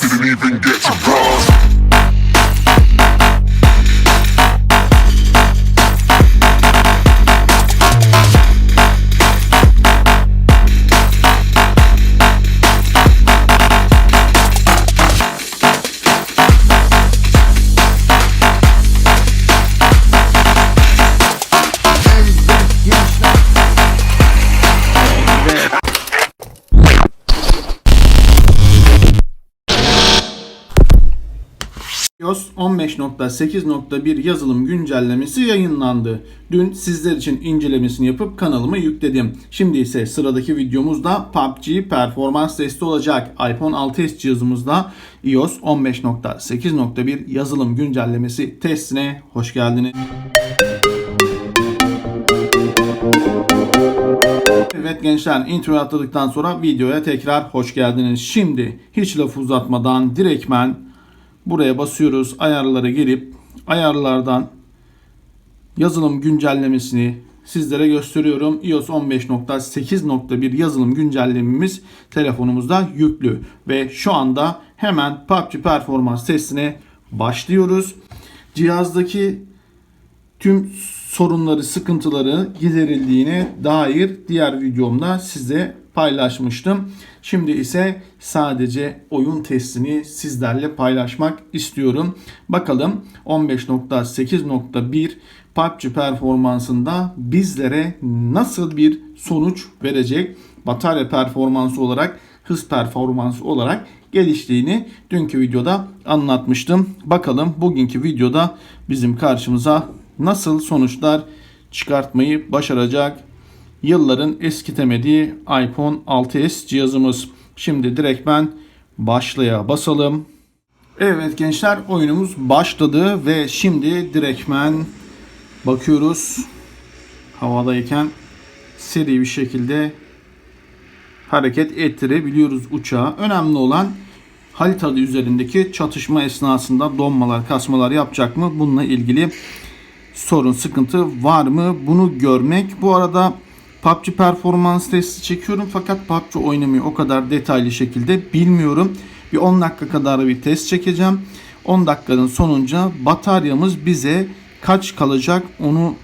Didn't even get to iOS 15.8.1 yazılım güncellemesi yayınlandı. Dün sizler için incelemesini yapıp kanalıma yükledim. Şimdi ise sıradaki videomuzda PUBG performans testi olacak. iPhone 6s cihazımızda iOS 15.8.1 yazılım güncellemesi testine hoş geldiniz. Evet gençler introyu atladıktan sonra videoya tekrar hoş geldiniz. Şimdi hiç lafı uzatmadan direktmen buraya basıyoruz. Ayarlara gelip ayarlardan yazılım güncellemesini sizlere gösteriyorum. iOS 15.8.1 yazılım güncellememiz telefonumuzda yüklü ve şu anda hemen PUBG performans testine başlıyoruz. Cihazdaki tüm sorunları, sıkıntıları giderildiğine dair diğer videomda size paylaşmıştım. Şimdi ise sadece oyun testini sizlerle paylaşmak istiyorum. Bakalım 15.8.1 PUBG performansında bizlere nasıl bir sonuç verecek? Batarya performansı olarak, hız performansı olarak geliştiğini dünkü videoda anlatmıştım. Bakalım bugünkü videoda bizim karşımıza nasıl sonuçlar çıkartmayı başaracak yılların eskitemediği iPhone 6s cihazımız. Şimdi direkt ben başlaya basalım. Evet gençler oyunumuz başladı ve şimdi direktmen bakıyoruz. Havadayken seri bir şekilde hareket ettirebiliyoruz uçağı. Önemli olan haritada üzerindeki çatışma esnasında donmalar, kasmalar yapacak mı? Bununla ilgili sorun, sıkıntı var mı? Bunu görmek. Bu arada PUBG performans testi çekiyorum fakat PUBG oynamayı o kadar detaylı şekilde bilmiyorum. Bir 10 dakika kadar bir test çekeceğim. 10 dakikanın sonunca bataryamız bize kaç kalacak onu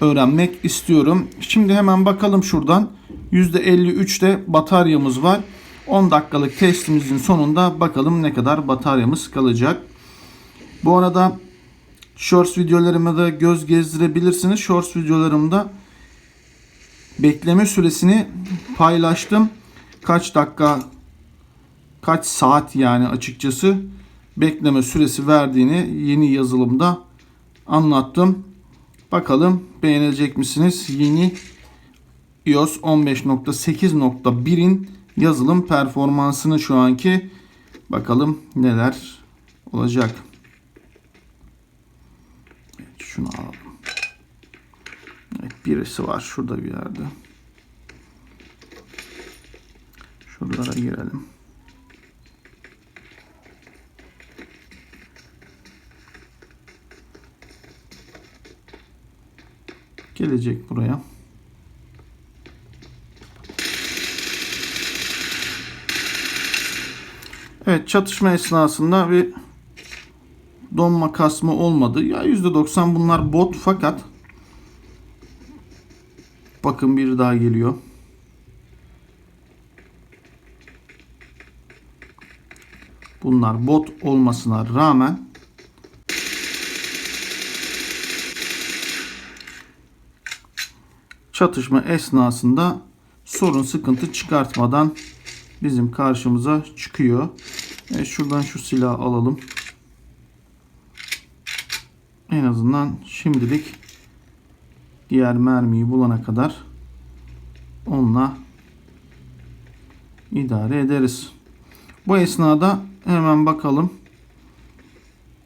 öğrenmek istiyorum. Şimdi hemen bakalım şuradan. %53'te bataryamız var. 10 dakikalık testimizin sonunda bakalım ne kadar bataryamız kalacak. Bu arada Shorts videolarıma da göz gezdirebilirsiniz. Shorts videolarımda bekleme süresini paylaştım. Kaç dakika, kaç saat yani açıkçası bekleme süresi verdiğini yeni yazılımda anlattım. Bakalım beğenecek misiniz? Yeni iOS 15.8.1'in yazılım performansını şu anki bakalım neler olacak. Evet, şunu alalım. Birisi var şurada bir yerde. Şuralara girelim. Gelecek buraya. Evet çatışma esnasında bir donma kasma olmadı. Ya %90 bunlar bot fakat bakın bir daha geliyor. Bunlar bot olmasına rağmen çatışma esnasında sorun sıkıntı çıkartmadan bizim karşımıza çıkıyor. Evet, şuradan şu silahı alalım. En azından şimdilik diğer mermiyi bulana kadar onunla idare ederiz. Bu esnada hemen bakalım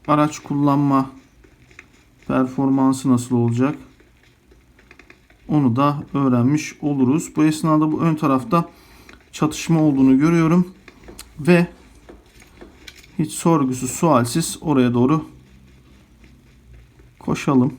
araç kullanma performansı nasıl olacak. Onu da öğrenmiş oluruz. Bu esnada bu ön tarafta çatışma olduğunu görüyorum ve hiç sorgusu sualsiz oraya doğru koşalım.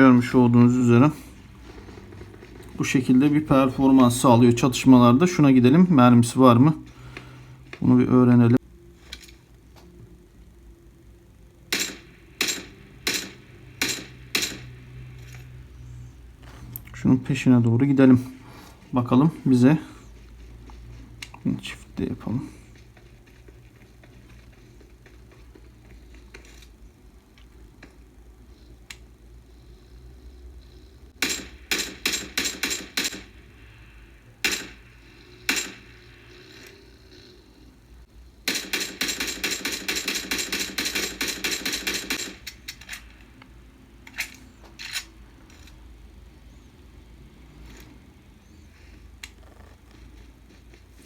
Görmüş olduğunuz üzere bu şekilde bir performans sağlıyor çatışmalarda. Şuna gidelim. Mermisi var mı? Bunu bir öğrenelim. Şunun peşine doğru gidelim. Bakalım bize çiftte yapalım.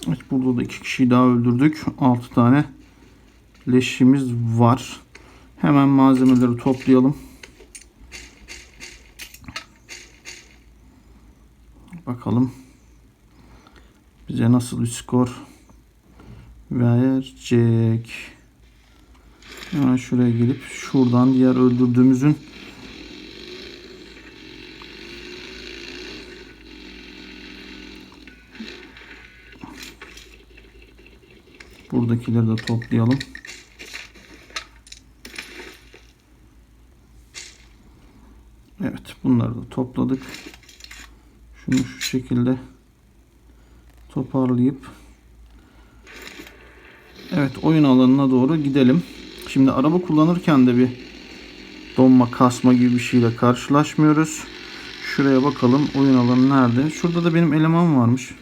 Evet burada da iki kişiyi daha öldürdük. 6 tane leşimiz var. Hemen malzemeleri toplayalım. Bakalım bize nasıl bir skor verecek. Hemen şuraya gelip şuradan diğer öldürdüğümüzün Buradakileri de toplayalım. Evet bunları da topladık. Şunu şu şekilde toparlayıp Evet oyun alanına doğru gidelim. Şimdi araba kullanırken de bir donma kasma gibi bir şeyle karşılaşmıyoruz. Şuraya bakalım oyun alanı nerede? Şurada da benim eleman varmış.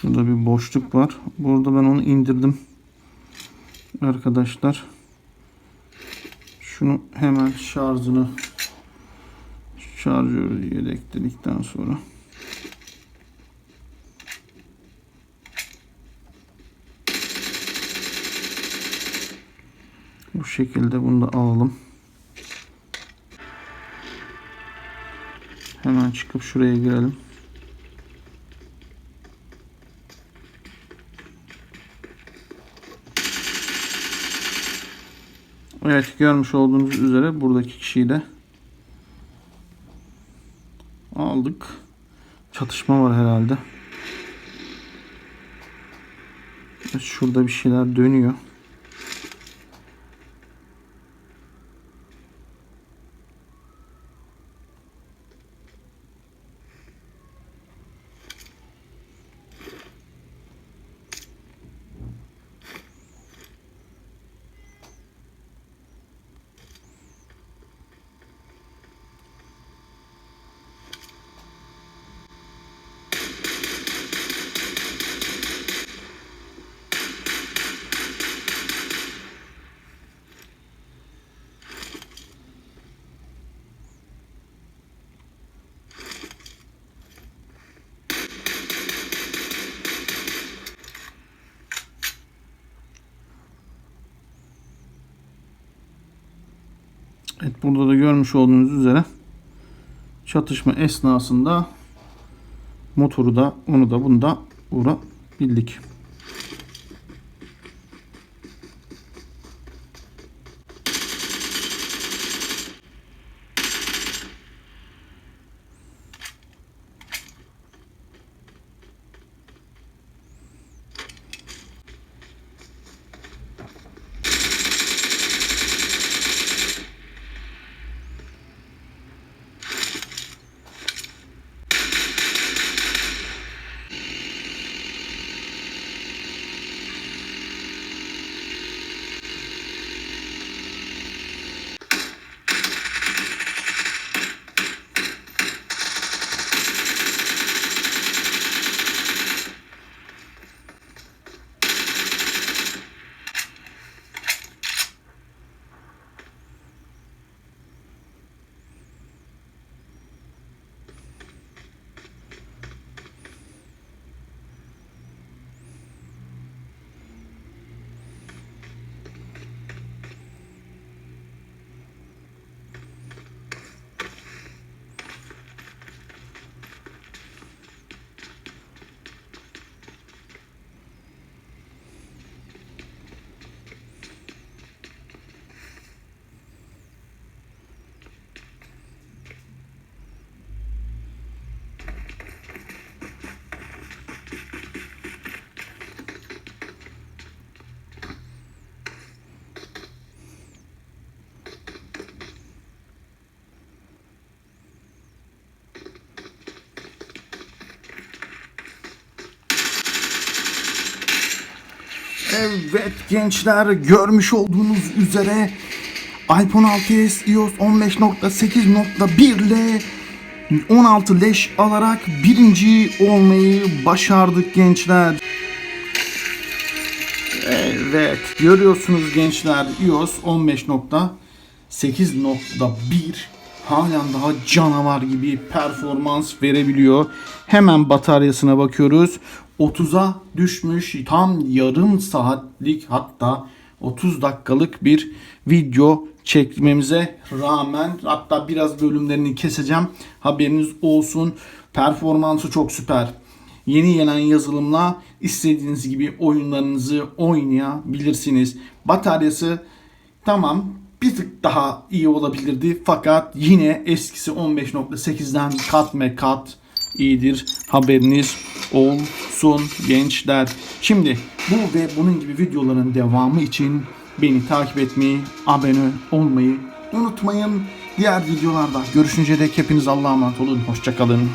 Şurada bir boşluk var. Burada ben onu indirdim. Arkadaşlar. Şunu hemen şarjını şarjörü yedekledikten sonra bu şekilde bunu da alalım. Hemen çıkıp şuraya girelim. Evet görmüş olduğunuz üzere buradaki kişiyi de aldık. Çatışma var herhalde. Şurada bir şeyler dönüyor. Evet burada da görmüş olduğunuz üzere çatışma esnasında motoru da onu da bunu da vurabildik. Evet gençler görmüş olduğunuz üzere iPhone 6s iOS 15.8.1 ile 16 leş alarak birinci olmayı başardık gençler. Evet görüyorsunuz gençler iOS 15.8.1 halen daha canavar gibi performans verebiliyor. Hemen bataryasına bakıyoruz. 30'a düşmüş tam yarım saatlik hatta 30 dakikalık bir video çekmemize rağmen hatta biraz bölümlerini keseceğim. Haberiniz olsun. Performansı çok süper. Yeni gelen yazılımla istediğiniz gibi oyunlarınızı oynayabilirsiniz. Bataryası tamam bir tık daha iyi olabilirdi fakat yine eskisi 15.8'den kat me kat iyidir. Haberiniz olsun gençler. Şimdi bu ve bunun gibi videoların devamı için beni takip etmeyi, abone olmayı unutmayın. Diğer videolarda görüşünce dek hepiniz Allah'a emanet olun. Hoşçakalın.